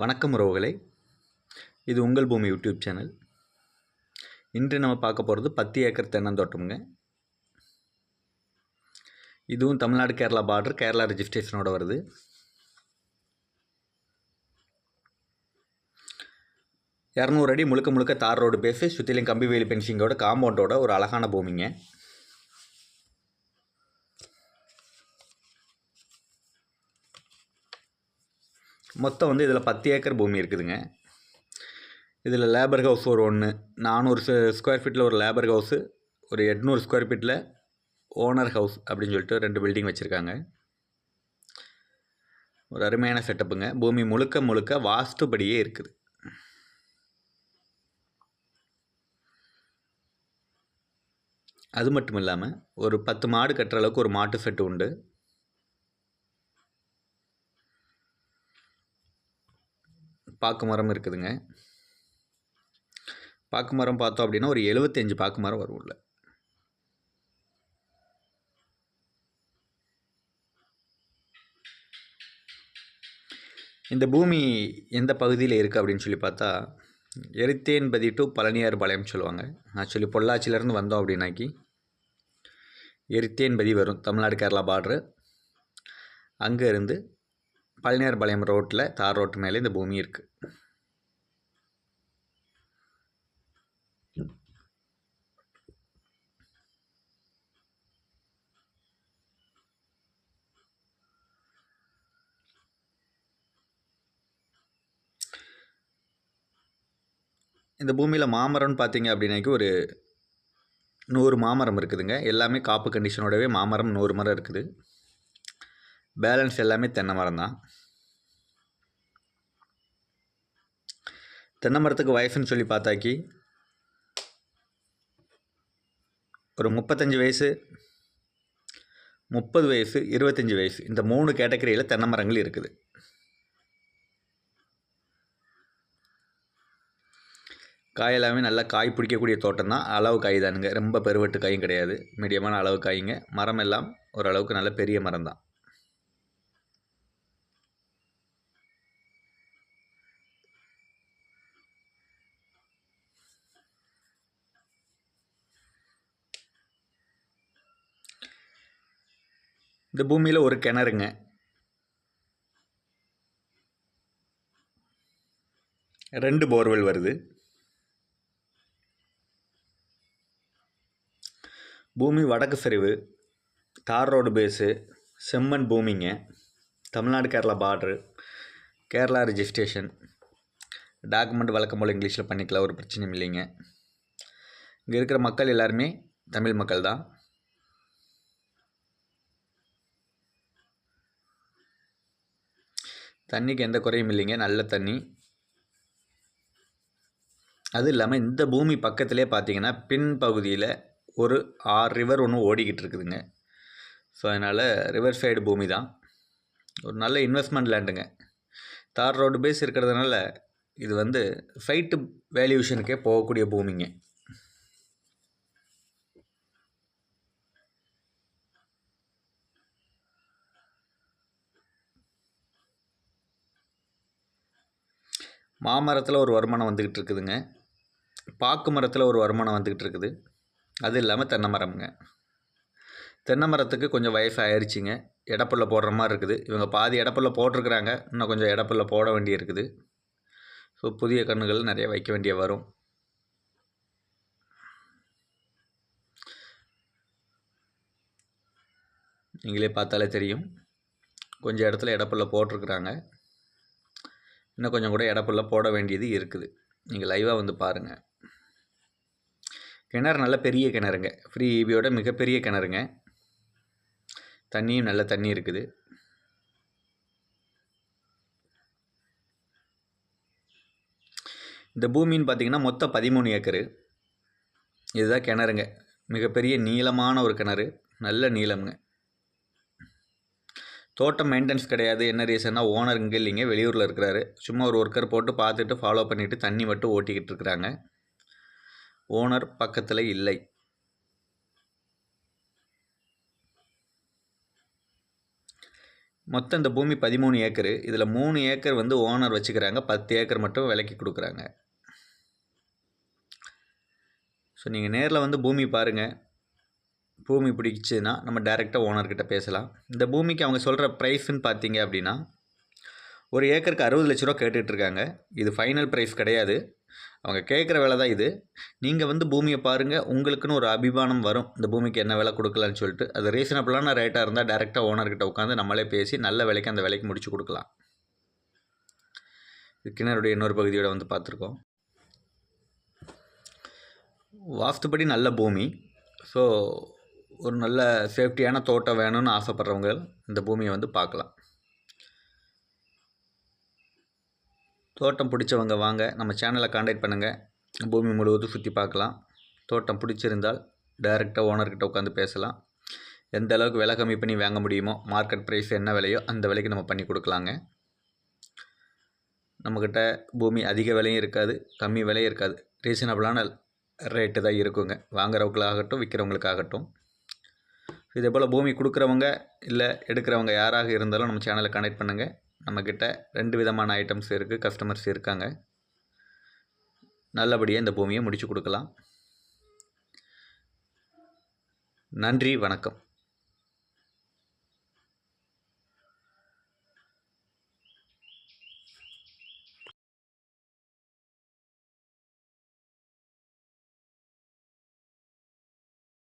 வணக்கம் உறவுகளே. இது உங்கள் பூமி யூடியூப் சேனல். இன்று நம்ம பார்க்க போகிறது பத்து ஏக்கர் தென்னந்தோட்டமுங்க. இதுவும் தமிழ்நாடு கேரளா பார்டர் கேரளா ரெஜிஸ்ட்ரேஷனோட வருது. இரநூறு அடி முழுக்க முழுக்க தார் ரோடு பேஸு சுற்றிலும் கம்பி வேலி பென்சிங்கோட காம்பவுண்டோட ஒரு அழகான பூமிங்க. மொத்தம் வந்து இதில் பத்து ஏக்கர் பூமி இருக்குதுங்க. இதில் லேபர் ஹவுஸ் ஒரு ஒன்று நானூறு ஸ்கொயர் ஃபீட்டில் ஒரு லேபர் ஹவுஸு ஒரு எட்நூறு ஸ்கொயர் ஃபீட்டில் ஓனர் ஹவுஸ் அப்படின்னு சொல்லிட்டு ரெண்டு பில்டிங் வச்சுருக்காங்க. ஒரு அருமையான செட்டப்புங்க பூமி முழுக்க முழுக்க வாஸ்துபடியே இருக்குது. அது மட்டும் இல்லாமல் ஒரு பத்து மாடு கட்டுற அளவுக்கு ஒரு மாட்டு செட்டு உண்டு. பாக்கு மரம் இருக்குதுங்க. பாக்கு மரம் பார்த்தோம் அப்படின்னா ஒரு எழுபத்தஞ்சு பாக்கு மரம் வரும் உள்ள. இந்த பூமி எந்த பகுதியில் இருக்குது அப்படின்னு சொல்லி பார்த்தா எரித்தேன்பதி டு பழனியார் பாளையம் சொல்லுவாங்க. ஆக்சுவலி பொள்ளாச்சியிலேருந்து வந்தோம் அப்படின்னாக்கி எரித்தேன்பதி வரும். தமிழ்நாடு கேரளா பார்ட்ரு அங்கே இருந்து பழனியார் பாளையம் ரோட்டில் தார் ரோட்டு மேலே இந்த பூமி இருக்குது இந்த பூமியில் மாமரம்னு பார்த்தீங்க அப்படின்னாக்கி ஒரு நூறு மாமரம் இருக்குதுங்க. எல்லாமே காப்பு கண்டிஷனோடவே மாமரம் நூறு மரம் இருக்குது. பேலன்ஸ் எல்லாமே தென்னை மரம் தான். தென்னை மரத்துக்கு வயசுன்னு சொல்லி பார்த்தாக்கி ஒரு முப்பத்தஞ்சு வயசு முப்பது வயசு இருபத்தஞ்சி வயசு இந்த மூணு கேட்டகரியில் தென்னை மரங்கள் இருக்குது. காய் எல்லாமே நல்லா காய் பிடிக்கக்கூடிய தோட்டம் தான். அளவு காய் தானுங்க. ரொம்ப பெருவெட்டு காயும் கிடையாது. மீடியமான அளவு காய்ங்க. மரம் எல்லாம் ஓரளவுக்கு நல்ல பெரிய மரம் தான். இந்த பூமியில் ஒரு கிணறுங்க. ரெண்டு போர்வெல் வருது. பூமி வடக்கு சரிவு தார் ரோடு பேஸு செம்மண் பூமிங்க. Tamil Nadu Kerala border Kerala registration document வழக்கம் போல் இங்கிலீஷில் பண்ணிக்கலாம் ஒரு பிரச்சனையும் இல்லைங்க. இங்கே இருக்கிற மக்கள் எல்லாருமே தமிழ் மக்கள் தான் தண்ணிக்கு எந்த குறையும் இல்லைங்க. நல்ல தண்ணி. அது இல்லாமல் இந்த பூமி பக்கத்திலே பார்த்தீங்கன்னா பின் பகுதியில் ஒரு ஆறு ரிவர் ஒன்று ஓடிக்கிட்டு இருக்குதுங்க. ஸோ அதனால் ரிவர் சைடு பூமி தான். ஒரு நல்ல இன்வெஸ்ட்மெண்ட் லேண்டுங்க தார் ரோடு பேஸ் இருக்கிறதுனால இது வந்து ஃபைட்டு வேல்யூஷனுக்கே போகக்கூடிய பூமிங்க. மாமரத்தில் ஒரு வருமானம் வந்துக்கிட்டு இருக்குதுங்க. பாக்கு மரத்தில் ஒரு வருமானம் வந்துக்கிட்டு இருக்குது. அது இல்லாமல் தென்னை மரம்ங்க. தென்னை மரத்துக்கு கொஞ்சம் வயசு ஆயிடுச்சிங்க இடப்புள்ள போடுற மாதிரி இருக்குது. இவங்க பாதி இடப்புள்ள போட்டிருக்கிறாங்க. இன்னும் கொஞ்சம் இடப்புள்ள போட வேண்டி இருக்குது. ஸோ புதிய கன்றுகள் நிறைய வைக்க வேண்டிய வரும். நீங்களே பார்த்தாலே தெரியும். கொஞ்சம் இடத்துல இடப்புள்ள போட்டிருக்கிறாங்க. இன்னும் கொஞ்சம் கூட இடப்புள்ள போட வேண்டியது இருக்குது. நீங்கள் லைவாக வந்து பாருங்கள் கிணறு நல்ல பெரிய கிணறுங்க. ஃப்ரீ ஈபியோட மிகப்பெரிய கிணறுங்க. தண்ணியும் நல்ல தண்ணி இருக்குது. இந்த பூமின்னு பார்த்தீங்கன்னா மொத்தம் பதிமூணு ஏக்கரு. இதுதான் கிணறுங்க. மிகப்பெரிய நீளமான ஒரு கிணறு. நல்ல நீளம்ங்க. தோட்டம் மெயின்டெனன்ஸ் கிடையாது. என்ன ரீசன்னா ஓனர் இங்கே இல்லைங்க. வெளியூரில் இருக்கிறாரு. சும்மா ஒரு ஒர்க்கர் போட்டு பார்த்துட்டு ஃபாலோ பண்ணிவிட்டு தண்ணி மட்டும் ஓட்டிக்கிட்டு இருக்கிறாங்க. ஓனர் பக்கத்தில் இல்லை. மொத்தம் இந்த பூமி பதிமூணு ஏக்கரு. இதில் மூணு ஏக்கர் வந்து ஓனர் வச்சுக்கிறாங்க. பத்து ஏக்கர் மட்டும் விலைக்கு கொடுக்குறாங்க. ஸோ நீங்கள் நேரில் வந்து பூமி பாருங்கள் பூமி பிடிச்சிதுன்னா நம்ம டேரெக்டாக ஓனர்கிட்ட பேசலாம். இந்த பூமிக்கு அவங்க சொல்கிற ப்ரைஸ்ன்னு பார்த்தீங்க அப்படின்னா ஒரு ஏக்கருக்கு அறுபது லட்ச ரூபா கேட்டுட்ருக்காங்க இது ஃபைனல் ப்ரைஸ் கிடையாது. அவங்க கேட்குற விலை தான் இது. நீங்கள் வந்து பூமியை பாருங்கள் உங்களுக்குன்னு ஒரு அபிமானம் வரும். இந்த பூமிக்கு என்ன விலை கொடுக்கலான்னு சொல்லிட்டு. அது ரீசனபிளான ரேட்டாக இருந்தால் டேரெக்டாக ஓனர்கிட்ட உட்காந்து நம்மளே பேசி நல்ல விலைக்கு அந்த விலைக்கு முடிச்சு கொடுக்கலாம். இது கிணறுடைய இன்னொரு பகுதியோட வந்து பார்த்துருக்கோம். வாஸ்துப்படி நல்ல பூமி. ஸோ ஒரு நல்ல சேஃப்டியான தோட்டம் வேணும்னு ஆசைப்பட்றவங்க இந்த பூமியை வந்து பார்க்கலாம். தோட்டம் பிடிச்சவங்க வாங்க. நம்ம சேனலை காண்டாக்ட் பண்ணுங்கள் பூமி முழுவதும் சுற்றி பார்க்கலாம். தோட்டம் பிடிச்சிருந்தால் டைரெக்டாக ஓனர்கிட்ட உட்காந்து பேசலாம். எந்த அளவுக்கு விலை கம்மி பண்ணி வாங்க முடியுமோ மார்க்கெட் ப்ரைஸ் என்ன விலையோ அந்த விலைக்கு நம்ம பண்ணி கொடுக்கலாங்க. நம்மக்கிட்ட பூமி அதிக விலையும் இருக்காது கம்மி விலையும் இருக்காது. ரீசனபிளான ரேட்டு தான் இருக்குங்க. வாங்குறவங்களுக்காகட்டும் விற்கிறவங்களுக்காகட்டும் இதே போல் பூமி கொடுக்குறவங்க இல்லை எடுக்கிறவங்க யாராக இருந்தாலும் நம்ம சேனலை கனெக்ட் பண்ணுங்கள் நம்மக்கிட்ட ரெண்டு விதமான ஐட்டம்ஸ் இருக்குது கஸ்டமர்ஸ் இருக்காங்க. நல்லபடியாக இந்த பூமியை முடித்து கொடுக்கலாம். நன்றி வணக்கம்.